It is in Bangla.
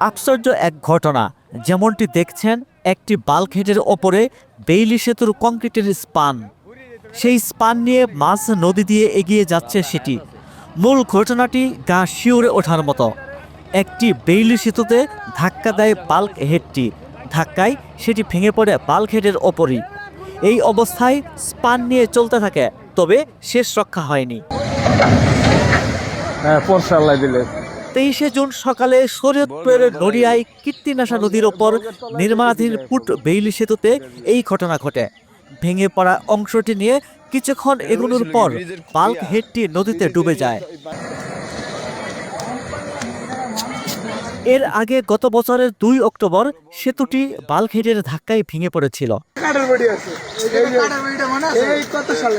আশ্চর্য এক ঘটনা, যেমনটি দেখছেন একটি বাল্কহেডের ওপরে বেইলি সেতুর কংক্রিটের স্পান। সেই স্পান নিয়ে মাছ নদী দিয়ে এগিয়ে যাচ্ছে সেটি। মূল ঘটনাটি গা শিউরে ওঠার মতো। একটি বেইলি সেতুতে ধাক্কা দেয় বাল্ক হেডটি। ধাক্কায় সেটি ভেঙে পড়ে বাল্ক হেডের ওপরই। এই অবস্থায় স্পান নিয়ে চলতে থাকে, তবে শেষ রক্ষা হয়নি। হ্যাঁ দিলে। তেইশে জুন সকালে শরীয়তপুরের নড়িয়ায় কীর্তিনাশা নদীর ওপর নির্মাণাধীন পুট বেইলি সেতুতে এই ঘটনা ঘটে। ভেঙে পড়া অংশটি নিয়ে কিছুক্ষণ এগোনোর পর বাল্ক হেডটি নদীতে ডুবে যায়। এর আগে গত বছরের দুই অক্টোবর সেতুটি বাল্ক হেডের ধাক্কায় ভেঙে পড়েছিল। সালে?